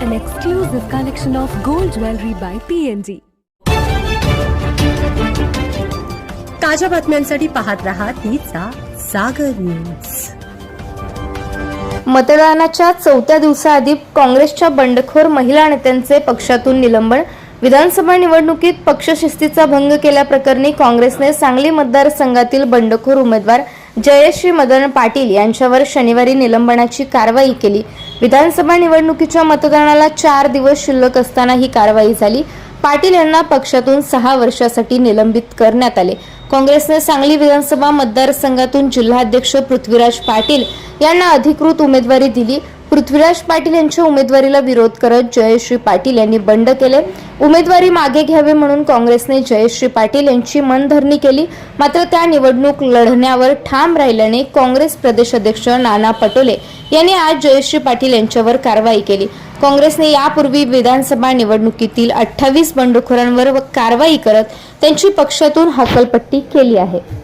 an exclusive collection of gold jewelry by PNG. ताज्या बातम्यांसाठी पाहत रहा तिचा सागर न्यूज मतदानाच्या चौथ्या दिवसाआधी काँग्रेसच्या बंडखोर महिला नेत्यांचे पक्षातून निलंबन विधानसभा निवडणुकीत पक्षशिस्तीचा भंग केल्याप्रकरणी काँग्रेसने सांगली मतदारसंघातील बंडखोर उमेदवार जयश्री मदन पाटील यांच्यावर शनिवारी निलंबनाची कारवाई केली. विधानसभा निवडणुकीच्या मतदानाला चार दिवस शिल्लक असताना ही कारवाई झाली. पाटील यांना पक्षातून सहा वर्षासाठी निलंबित करण्यात आले. काँग्रेसने सांगली विधानसभा मतदारसंघातून जिल्हाध्यक्ष पृथ्वीराज पाटील यांना अधिकृत उमेदवारी दिली. पृथ्वीराज पाटील यांच्या उमेदवारीला विरोध करत जयश्री पाटील यांनी बंड केले. उमेदवारी मागे घ्यावी म्हणून काँग्रेसने जयश्री पाटील यांची मनधरणी केली. मात्र त्या निवडणूक लढण्यावर ठाम राहिल्याने काँग्रेस प्रदेश अध्यक्ष नाना पटोले यांनी आज जयश्री पाटील यांच्यावर कारवाई केली. काँग्रेसने यापूर्वी विधानसभा निवडणुकीतील अठ्ठावीस बंडखोरांवर कारवाई करत त्यांची पक्षातून हकलपट्टी केली आहे.